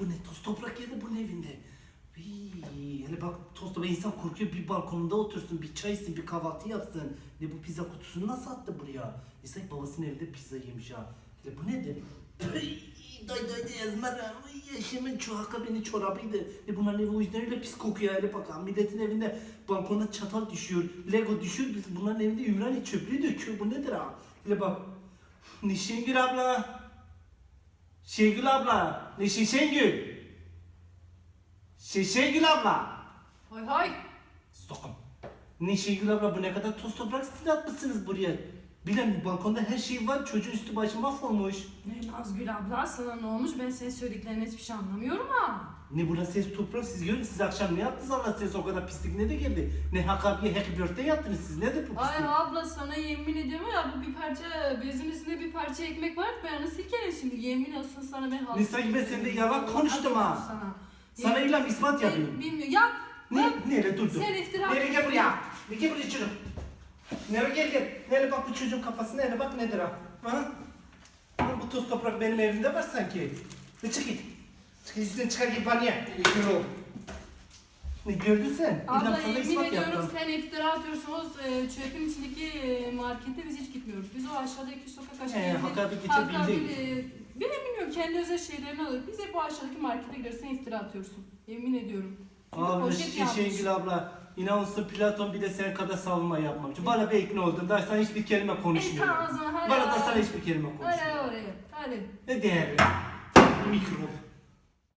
Bu ne toz toprak yedi bunun evinde. Hii, hele bak toprak insan korkuyor bir balkonunda otursun bir çay içsin bir kahvaltı yapsın. Ne bu pizza kutusunu nasıl attı buraya? İnsan babasının evinde pizza yemiş ha. Hele bu nedir? Ay, Day day day ezmer. Yeşimin çuhaka beni çorabıydı. E bunların evi o yüzden öyle pis kokuyor. Hele bakalım milletin evinde balkona çatal düşüyor. Lego düşüyor. Biz bunların evinde Ümraniye çöplüğü döküyor. Bu nedir ha? Hele bak. Nişingül abla. Şengül abla. Neşin Şengül. Şey Şengül abla. Hay hay. Sokum. Ne Şengül abla bu ne kadar toz toprak siz atmışsınız buraya. Bilen balkonda her şey var. Çocuğun üstü başı mahvolmuş. Ne Nazgül abla sana ne olmuş ben senin söylediklerine hiçbir şey anlamıyorum ha. Ne burası ses toprak siz görün siz akşam ne yaptınız Allah size o kadar pislik ne de geldi. Ne hakabiye happy birthday yaptınız siz nedir bu Ay pislik? abla sana yemin ediyorum ya bu bir parça bezin üstünde bir parça ekmek var ben onu silkerim şimdi yemin olsun sana ben Ne sanki ben seninle yalan konuştum ha. Sana. Sana Yemin- ilan ispat. Ben bilmiyorum ya. Ne? Nereye dur dur. Sen iftira Nereye gel buraya. Gel buraya çocuk. Nereye gel gel. Nereye bak bu çocuğun kafası nereye bak nedir ha. Ha? Bu toz toprak benim evimde var sanki. Ne çık git. Çık git üstüne çıkar git banyo. Yürü ol. Ne gördün sen? Abla sana yemin ispat ediyorum yaptım. sen iftira atıyorsun o e, çöpün içindeki e, markete biz hiç gitmiyoruz. Biz o aşağıdaki sokak aşağı. He, Hakkari Hakkari, geçebildik. e, Ben bilmiyorum kendi özel şeylerini alır. Biz hep o aşağıdaki markete gideriz sen iftira atıyorsun. Yemin ediyorum. Abi poşet yapmış. Şengül abla inanılsın Platon bir de senin kadar savunma yapmamış. Bana bir ikna oldun. Daha sana hiçbir kelime E konuşmuyorum. tamam o zaman hadi. Bana da sana hiçbir kelime Hadi konuşmuyorum. oraya. Hadi. Ne değerli? Mikro.